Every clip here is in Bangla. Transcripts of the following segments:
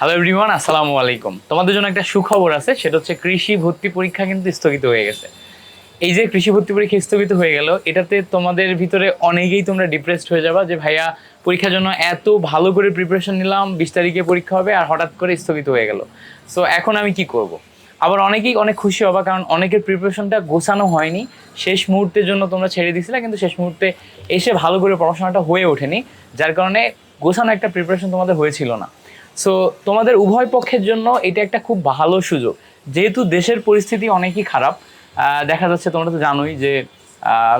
হ্যালো এভরিওয়ান আসসালামু আলাইকুম। তোমাদের জন্য একটা সুখবর আছে, সেটা হচ্ছে কৃষি ভর্তি পরীক্ষা কিন্তু স্থগিত হয়ে গেছে। এই যে কৃষি ভর্তি পরীক্ষা স্থগিত হয়ে গেল, এটাতে তোমাদের ভিতরে অনেকেই তোমরা ডিপ্রেসড হয়ে যাবা যে, ভাইয়া, পরীক্ষার জন্য এত ভালো করে প্রিপারেশন নিলাম, বিশ তারিখে পরীক্ষা হবে আর হঠাৎ করে স্থগিত হয়ে গেল। সো এখন আমি কি করব। আবার অনেকেই অনেক খুশি হবা কারণ অনেকের প্রিপারেশনটা গোছানো হয়নি। শেষ মুহূর্তের জন্য তোমরা ছেড়ে দিছিলে, কিন্তু শেষ মুহূর্তে এসে ভালো করে পড়াশোনাটা হয়ে ওঠেনি। যার কারণে গোছানো একটা প্রিপারেশন তোমাদের হয়েছিল না। সো তোমাদের উভয় পক্ষের জন্য এটা একটা খুব ভালো সুযোগ। যেহেতু দেশের পরিস্থিতি অনেকই খারাপ দেখা যাচ্ছে তোমরা তো জানোই যে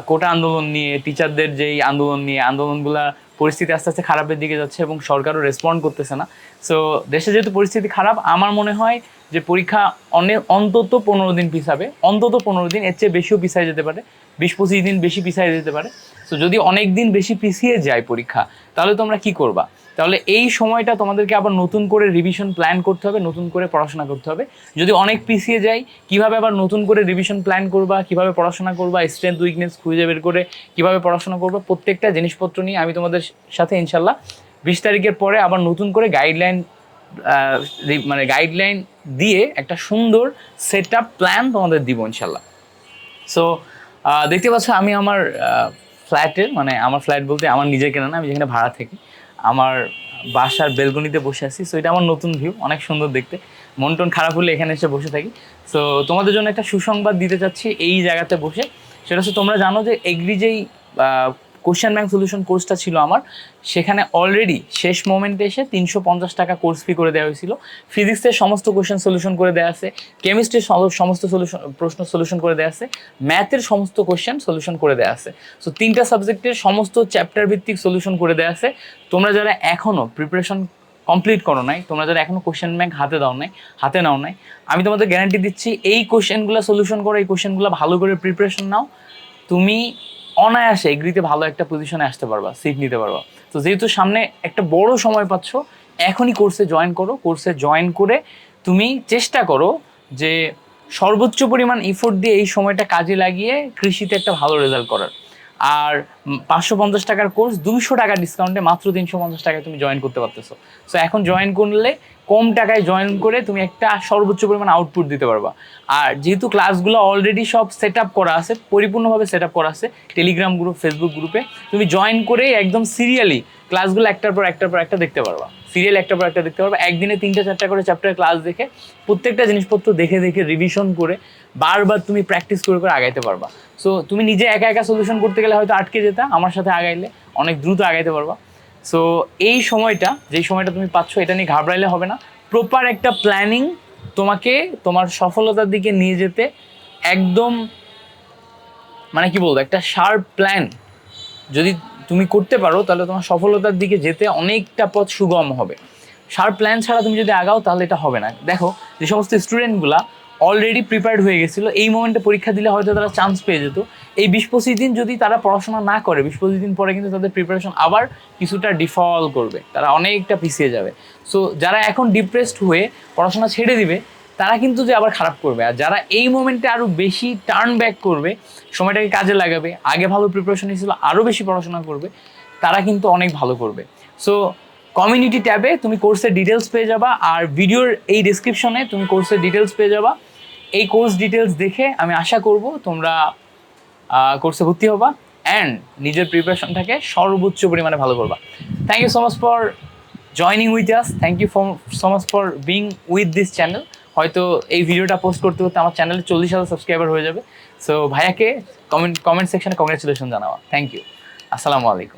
কোটা আন্দোলন নিয়ে টিচারদের যেই আন্দোলন নিয়ে, আন্দোলনগুলা পরিস্থিতি আস্তে আস্তে খারাপের দিকে যাচ্ছে এবং সরকারও রেসপন্ড করতেছে না। সো দেশে যেহেতু পরিস্থিতি খারাপ, আমার মনে হয় যে পরীক্ষা অনেক অন্তত পনেরো দিন পিছাবে। অন্তত পনেরো দিন, এর চেয়ে বেশিও পিছায় যেতে পারে। বিশ পঁচিশ দিন বেশি পিছিয়ে যেতে পারে। তো যদি অনেক দিন বেশি পিছিয়ে যায় পরীক্ষা, তাহলে তোমরা কি করবা? তাহলে এই সময়টা তোমাদেরকে আবার নতুন করে রিভিশন প্ল্যান করতে হবে, নতুন করে পড়াশোনা করতে হবে। যদি অনেক পিছিয়ে যায় কীভাবে আবার নতুন করে রিভিশন প্ল্যান করবা, কীভাবে পড়াশোনা করবা স্ট্রেংথ উইকনেস খুঁজে বের করে কীভাবে পড়াশোনা করবা, প্রত্যেকটা জিনিসপত্র নিয়ে আমি তোমাদের সাথে ইনশাল্লাহ বিশ তারিখের পরে আবার নতুন করে গাইডলাইন মানে গাইডলাইন দিয়ে একটা সুন্দর সেট আপ প্ল্যান তোমাদের দিব ইনশাল্লাহ সো দেখতে পাচ্ছ আমি আমার ফ্ল্যাটের মানে আমার ফ্ল্যাট বলতে আমার নিজের কেনা না, আমি যেখানে ভাড়া থাকি, আমার বাসার বেলকনিতে বসে আছি। সো এটা আমার নতুন ভিউ অনেক সুন্দর দেখতে। মন টন খারাপ হলে এখানে এসে বসে থাকি। সো তোমাদের জন্য একটা সুসংবাদ দিতে চাচ্ছি এই জায়গাতে বসে। সেটা হচ্ছে তোমরা জানো যে এগ্রি যেই কোশ্চেন ব্যাংক সলিউশন কোর্সটা ছিল আমার। সেখানে অলরেডি শেষ মোমেন্টে এসে তিনশো পঞ্চাশ টাকা কোর্স ফি করে দেওয়া হয়েছিল। ফিজিক্সের সমস্ত কোশ্চেন সলিউশন করে দেওয়া আছে। কেমিস্ট্রির সমস্ত সলিউশন প্রশ্ন সলিউশন করে দেওয়া আছে। ম্যাথের সমস্ত কোশ্চেন সলিউশন করে দেওয়া আছে। সো তিনটা সাবজেক্টের সমস্ত চ্যাপ্টার ভিত্তিক সলিউশন করে দেওয়া আছে। তোমরা যারা এখনও প্রিপারেশন কমপ্লিট করো নাই, তোমরা যারা এখনও কোশ্চেন ব্যাংক হাতে দাও নাই, হাতে নাও নাই, আমি তোমাদের গ্যারান্টি দিচ্ছি, এই কোশ্চেনগুলো সলিউশন করো, এই কোশ্চেনগুলো ভালো করে প্রিপারেশন নাও। তুমি অনায়াসে এগ্রিতে ভালো একটা পজিশনে আসতে পারবা সিট নিতে পারবা। তো যেহেতু সামনে একটা বড় সময় পাচ্ছ, এখনই কোর্সে জয়েন করো। কোর্সে জয়েন করে তুমি চেষ্টা করো যে সর্বোচ্চ পরিমাণ ইফোর্ট দিয়ে এই সময়টা কাজে লাগিয়ে কৃষিতে একটা ভালো রেজাল্ট করার। আর পাঁচশো পঞ্চাশ টাকার কোর্স দুইশো টাকা ডিসকাউন্টে মাত্র তিনশো পঞ্চাশ টাকায় তুমি জয়েন করতে পারতেছো। সো এখন জয়েন করলে কম টাকায় জয়েন করে তুমি একটা সর্বোচ্চ পরিমাণ আউটপুট দিতে পারবা। আর যেহেতু ক্লাসগুলো অলরেডি সব সেট আপ করা আছে, পরিপূর্ণভাবে সেট আপ করা আছে টেলিগ্রাম গ্রুপ ফেসবুক গ্রুপে তুমি জয়েন করে একদম সিরিয়ালি ক্লাসগুলো একটার পর একটার পর একটা দেখতে পারবা। সিরিয়াল একটার পর একটা দেখতে পারবা। একদিনে তিনটা, চারটা করে চ্যাপ্টার ক্লাস দেখে প্রত্যেকটা জিনিসপত্র দেখে দেখে রিভিশন করে বারবার তুমি প্র্যাকটিস করে করে আগাইতে পারবা। সো তুমি নিজে একা একা সলিউশন করতে গেলে হয়তো আটকে যেতা, আমার সাথে আগাইলে অনেক দ্রুত আগাইতে পারবা। সো এই সময়টা, যেই সময়টা তুমি পাচ্ছ, এটা নিয়ে ঘাবড়াইলে হবে না। প্রপার একটা প্ল্যানিং তোমাকে তোমার সফলতার দিকে নিয়ে যেতে একদম মানে কি বলব, একটা শার্প প্ল্যান যদি তুমি করতে পারো, তাহলে তোমার সফলতার দিকে যেতে অনেকটা পথ সুগম হবে। শার্প প্ল্যান ছাড়া তুমি যদি আগাও, তাহলে এটা হবে না। দেখো, যে সমস্ত স্টুডেন্টগুলা অলরেডি প্রিপেয়ার্ড হয়ে গেছিল, এই মোমেন্টে পরীক্ষা দিলে হয়তো তারা চান্স পেয়ে যেত। এই বিশ পঁচিশ দিন যদি তারা পড়াশোনা না করে, বিশ পঁচিশ দিন পরে কিন্তু তাদের প্রিপারেশন আবার কিছুটা ডিফল করবে। তারা অনেকটা পিছিয়ে যাবে। সো যারা এখন ডিপ্রেসড হয়ে পড়াশোনা ছেড়ে দিবে তারা কিন্তু যে আবার খারাপ করবে। আর যারা এই মোমেন্টে আরও বেশি টার্ন ব্যাক করবে, সময়টাকে কাজে লাগাবে, আগে ভালো প্রিপারেশন নিয়েছিল আরও বেশি পড়াশোনা করবে, তারা কিন্তু অনেক ভালো করবে। সো কমিউনিটি ট্যাবে তুমি কোর্সের ডিটেলস পেয়ে যাবা, আর ভিডিওর এই ডিসক্রিপশনে তুমি কোর্সের ডিটেলস পেয়ে যাবা। এই কোর্স ডিটেলস দেখে আমি আশা করব তোমরা কোর্সে ভর্তি হবা অ্যান্ড নিজের প্রিপারেশনটাকে সর্বোচ্চ পরিমাণে ভালো করবা। Thank you so much for joining with us thank you for so much for being with this channel হয়তো এই ভিডিওটা পোস্ট করতে করতে আমার চ্যানেলে চল্লিশ হাজার সাবস্ক্রাইবার হয়ে যাবে। সো ভাইয়াকে কমেন্ট কমেন্ট সেকশনে কংগ্রেচুলেশন জানাওয়া। থ্যাংক ইউ আসসালামু আলাইকুম।